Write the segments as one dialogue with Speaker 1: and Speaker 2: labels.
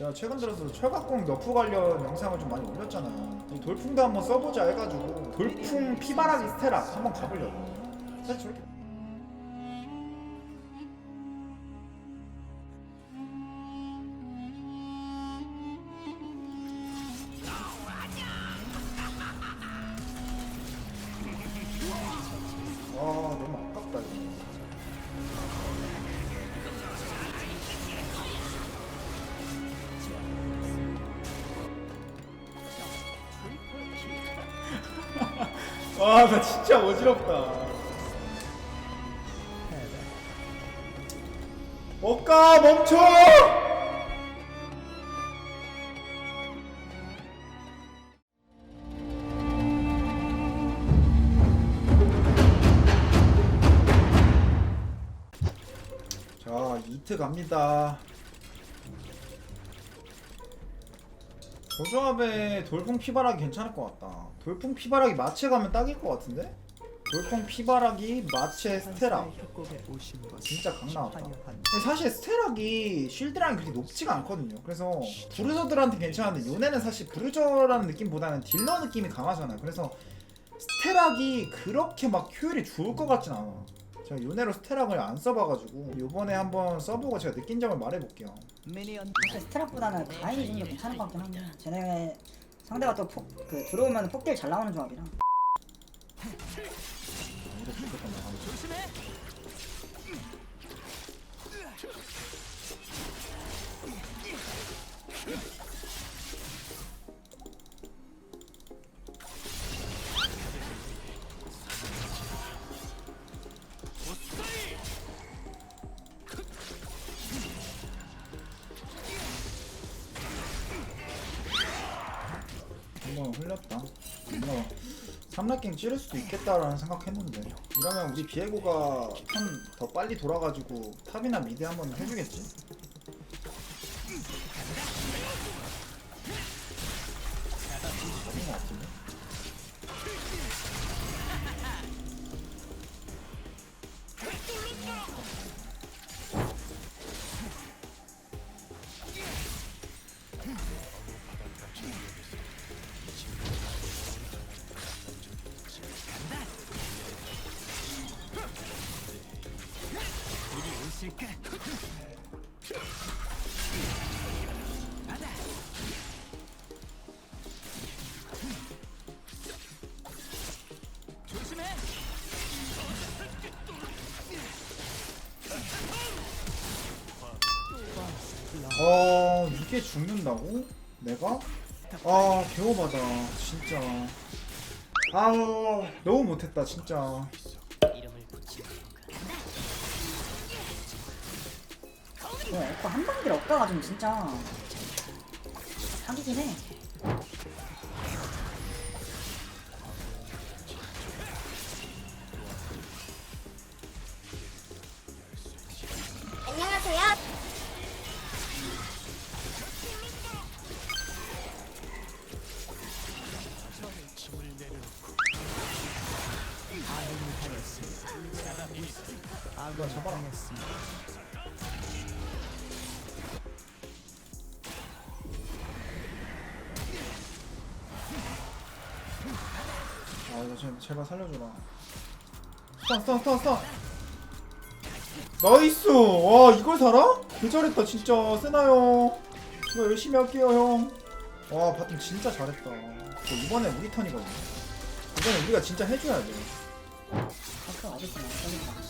Speaker 1: 제가 최근 들어서 철갑공 너프 관련 영상을 좀 많이 올렸잖아요. 이 돌풍도 한번 써보자 해가지고 돌풍 피바라기 스테라 한번 가보려고. 사실 저렇게 아, 나 진짜 어지럽다. 먹가 멈춰! 자, 이트 갑니다. 조조합에 돌풍 피바라기 괜찮을 것 같다. 돌풍 피바라기 마체 가면 딱일 것 같은데? 돌풍 피바라기 마체 스테라 진짜 강 나왔다. 근데 사실 스테락이 쉴드라인 그렇게 높지가 않거든요. 그래서 브루저들한테 괜찮은데 요네는 사실 브루저라는 느낌보다는 딜러 느낌이 강하잖아요. 그래서 스테락이 그렇게 막 효율이 좋을 것 같진 않아. 제가 요네로 스테락을 안 써봐가지고 요번에 한번 써보고 제가 느낀 점을 말해볼게요.
Speaker 2: 사실 스트락보다는 가인이 좀 더 괜찮을 것 같긴 한데 쟤네 상대가 또 폭, 그 들어오면 폭딜 잘 나오는 조합이라
Speaker 1: 한번 흘렸다. 뭔가 삼락갱 찌를 수도 있겠다라는 생각했는데 이러면 우리 비에고가 턴더 빨리 돌아가지고 탑이나 미드 한번 해주겠지? 어 이게 죽는다고? 내가? 아 개오바다 진짜 아우 너무 못했다 진짜
Speaker 2: 어, 에코 한 방길 없다가지고 진짜 사기긴 해
Speaker 1: 이거 잡아라 아 이거 제, 제발 살려줘라. 스턴 스턴 스턴 스턴 나이스! 와 이걸 살아? 개 잘했다 진짜. 세나요. 이거 열심히 할게요 형 와 바텀 진짜 잘했다. 저 이번에 우리 턴이거든 이번에 우리가 진짜 해줘야 돼.
Speaker 2: 아까 어딨어 나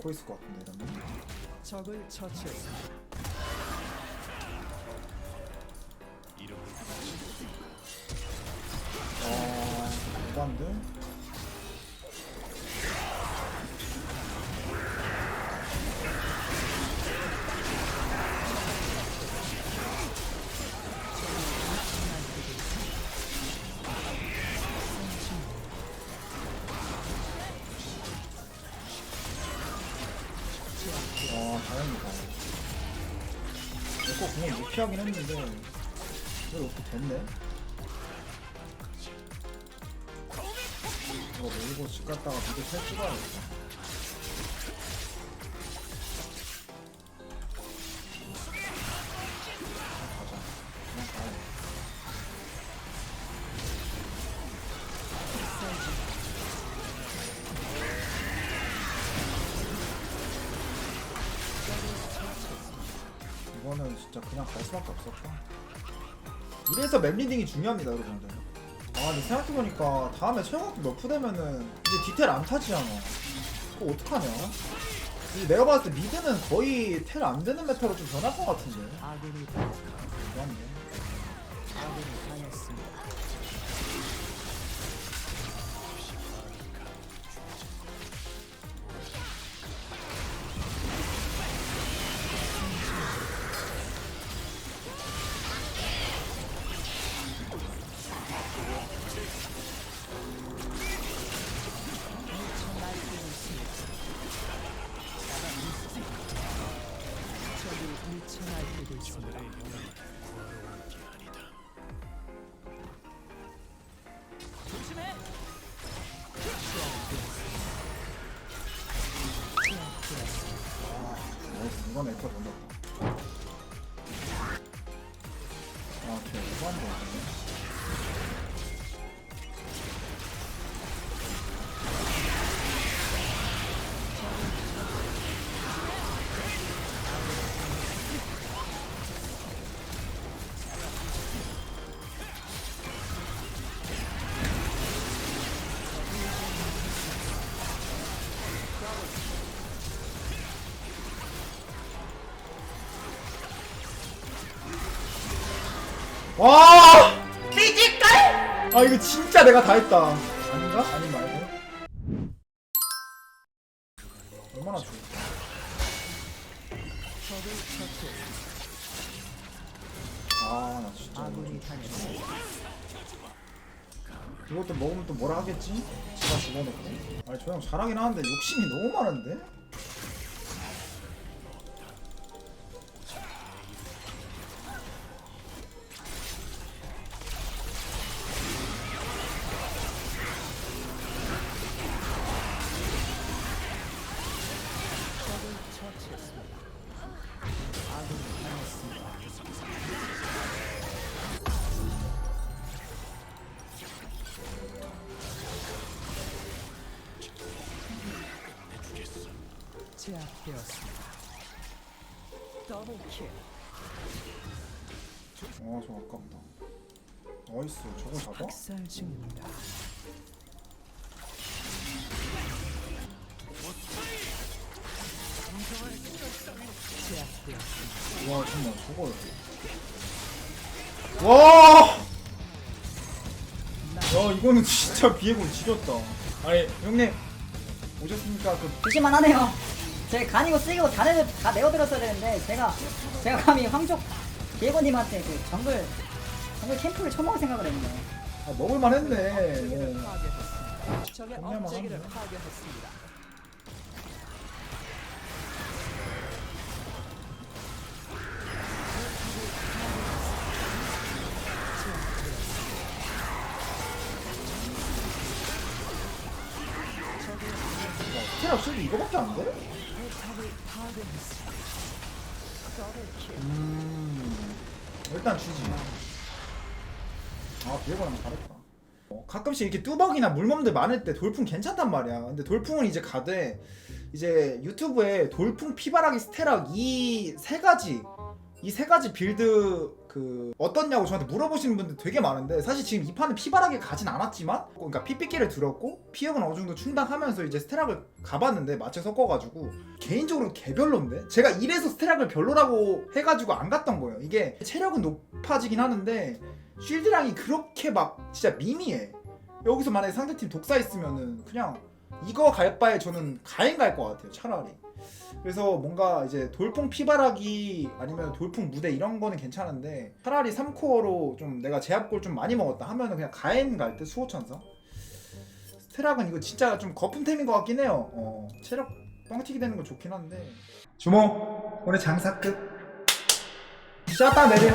Speaker 1: 아 에코 있을 것 같은데 이러면
Speaker 3: 적을 처치했습니다.
Speaker 1: 아 대단데 다행이다 에코 공을 못 피하긴 했는데 이거 어떻게 됐네? 이거 밀고 집 갔다가 미드 텔 찍어야겠다. 이거는 진짜 그냥 갈 수밖에 없었다. 이래서 맵 리딩이 중요합니다, 여러분들. 아, 근데 생각해보니까 다음에 최영학도 너프 되면은 이제 디테일 안 타지잖아. 그거 어떡하냐? 이제 내가 봤을 때 미드는 거의 텔 안 되는 메타로 좀 변할 것 같은데.
Speaker 3: 당-
Speaker 1: 그렇네. 이건 에코 던졌다. 아, 걔 이거 한 거. 와! 띠질깔! 아 이거 진짜 내가 다 했다. 아닌가? 아니 말고. 얼마나
Speaker 3: 처치했습니다.
Speaker 1: 아, 나 진짜.
Speaker 3: 아군이 당했습니다.
Speaker 1: 이것도 먹으면 또 뭐라 하겠지? 지가 죽어놓고. 아니 저 형 잘하긴 하는데 욕심이 너무 많은데?
Speaker 3: 제압되었습니다. 더블킬.
Speaker 1: 아, 저 아깝다. 나이스, 저거 잡아?
Speaker 3: 학살 중입니다. 제압되었습니다.
Speaker 1: 와, 잠깐만, 저걸. 와! 야, 이거는 진짜 비에고 지렸다. 아니, 형님, 오셨습니까? 그,
Speaker 2: 조심만 하네요. 제 간이고 쓰이고 다, 내, 다 내어드렸어야 되는데 제가 제가 감히 황족 비에고님한테 그 정글 정글 캠프를 쳐먹을 생각을 했네.
Speaker 1: 아, 먹을만 했네.
Speaker 3: 파괴했습니다. 적의 업체계를
Speaker 1: 하면 돼.
Speaker 3: 파괴했습니다.
Speaker 1: 스테라 실드 이거밖에 안 돼? 음, 일단 주지. 아, 비에고랑 잘했다. 어, 가끔씩 이렇게 뚜벅이나 물몸들 많을 때 돌풍 괜찮단 말이야. 근데 돌풍은 이제 가되 이제 유튜브에 돌풍 피바라기 스테락 이 세 가지 이 세 가지 빌드 그 어떻냐고 저한테 물어보시는 분들 되게 많은데 사실 지금 이 판은 피바라기 가진 않았지만 그러니까 PPK를 들었고 피역은 어느 정도 충당하면서 이제 스테락을 가봤는데 마체 섞어가지고 개인적으로 개별로인데 제가 이래서 스테락을 별로라고 해가지고 안 갔던 거예요. 이게 체력은 높아지긴 하는데 쉴드량이 그렇게 막 진짜 미미해. 여기서 만약에 상대팀 독사 있으면은 그냥 이거 갈 바에 저는 가행 갈것 같아요 차라리. 그래서 뭔가 이제 돌풍 피바라기 아니면 돌풍 무대 이런 거는 괜찮은데 차라리 3코어로 좀 내가 제압골 좀 많이 먹었다 하면은 그냥 가행 갈때 수호천사. 스테락은 이거 진짜 좀 거품템인 것 같긴 해요. 어, 체력 뻥튀기 되는 거 좋긴 한데. 주모 오늘 장사 끝. 샷다 내려